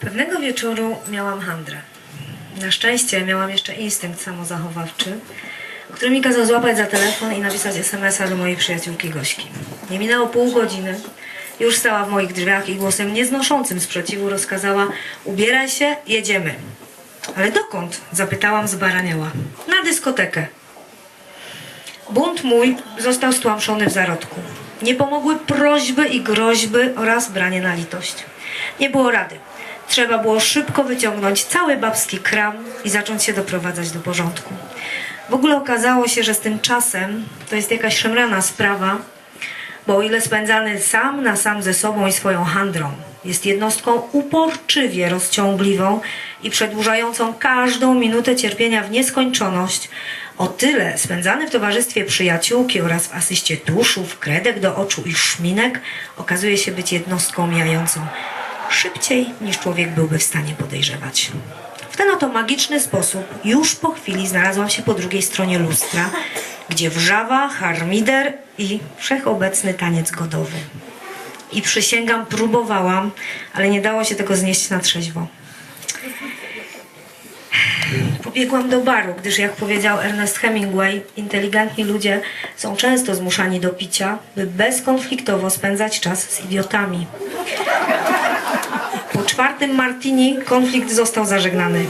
Pewnego wieczoru miałam handrę. Na szczęście miałam jeszcze instynkt samozachowawczy, który mi kazał złapać za telefon i napisać SMS-a do mojej przyjaciółki Gośki. Nie minęło pół godziny. Już stała w moich drzwiach i głosem nieznoszącym sprzeciwu rozkazała ubieraj się, jedziemy. Ale dokąd? Zapytałam zbaraniała. Na dyskotekę. Bunt mój został stłamszony w zarodku. Nie pomogły prośby i groźby oraz branie na litość. Nie było rady. Trzeba było szybko wyciągnąć cały babski kram i zacząć się doprowadzać do porządku. W ogóle okazało się, że z tym czasem to jest jakaś szemrana sprawa, bo o ile spędzany sam na sam ze sobą i swoją handrą jest jednostką uporczywie rozciągliwą i przedłużającą każdą minutę cierpienia w nieskończoność, o tyle spędzany w towarzystwie przyjaciółki oraz w asyście tuszów, kredek do oczu i szminek okazuje się być jednostką mijającą szybciej niż człowiek byłby w stanie podejrzewać. W ten oto magiczny sposób już po chwili znalazłam się po drugiej stronie lustra, gdzie wrzawa, harmider i wszechobecny taniec godowy. I przysięgam, próbowałam, ale nie dało się tego znieść na trzeźwo. Pobiegłam do baru, gdyż jak powiedział Ernest Hemingway, inteligentni ludzie są często zmuszani do picia, by bezkonfliktowo spędzać czas z idiotami. Po czwartym martini konflikt został zażegnany.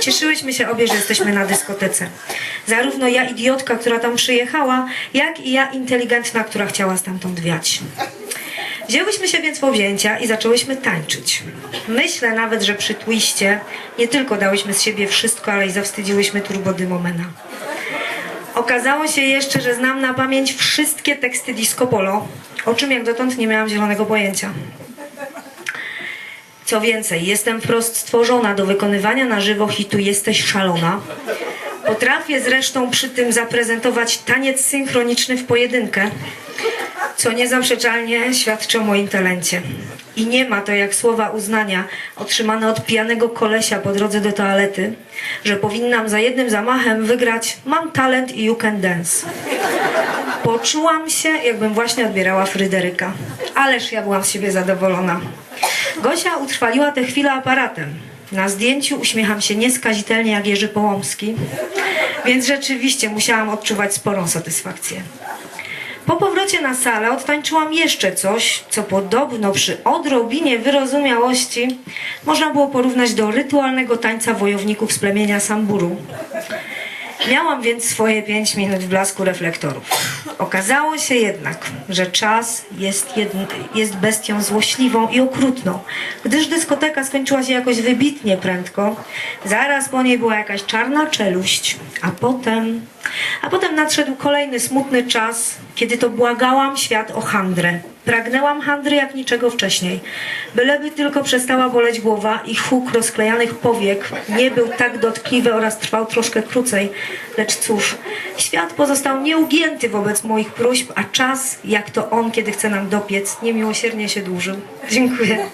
Cieszyłyśmy się obie, że jesteśmy na dyskotece. Zarówno ja idiotka, która tam przyjechała, jak i ja inteligentna, która chciała stamtąd wiać. Wzięłyśmy się więc w objęcia i zaczęłyśmy tańczyć. Myślę nawet, że przy twiście nie tylko dałyśmy z siebie wszystko, ale i zawstydziłyśmy turbodymomena. Okazało się jeszcze, że znam na pamięć wszystkie teksty disco polo, o czym jak dotąd nie miałam zielonego pojęcia. Co więcej, jestem wprost stworzona do wykonywania na żywo hitu Jesteś szalona. Potrafię zresztą przy tym zaprezentować taniec synchroniczny w pojedynkę, co niezaprzeczalnie świadczy o moim talencie. I nie ma to jak słowa uznania otrzymane od pijanego kolesia po drodze do toalety, że powinnam za jednym zamachem wygrać Mam talent i you can dance. Poczułam się, jakbym właśnie odbierała Fryderyka. Ależ ja byłam z siebie zadowolona. Gosia utrwaliła tę chwilę aparatem. Na zdjęciu uśmiecham się nieskazitelnie jak Jerzy Połomski, więc rzeczywiście musiałam odczuwać sporą satysfakcję. Po powrocie na salę odtańczyłam jeszcze coś, co podobno przy odrobinie wyrozumiałości można było porównać do rytualnego tańca wojowników z plemienia Samburu. Miałam więc swoje pięć minut w blasku reflektorów. Okazało się jednak, że czas jest, jedn- jest bestią złośliwą i okrutną. Gdyż dyskoteka skończyła się jakoś wybitnie prędko, zaraz po niej była jakaś czarna czeluść, a potem... A potem nadszedł kolejny smutny czas, kiedy to błagałam świat o handrę. Pragnęłam handry jak niczego wcześniej. Byleby tylko przestała boleć głowa i huk rozklejanych powiek nie był tak dotkliwy oraz trwał troszkę krócej. Lecz cóż, świat pozostał nieugięty wobec moich próśb, a czas, jak to on, kiedy chce nam dopiec, niemiłosiernie się dłużył. Dziękuję.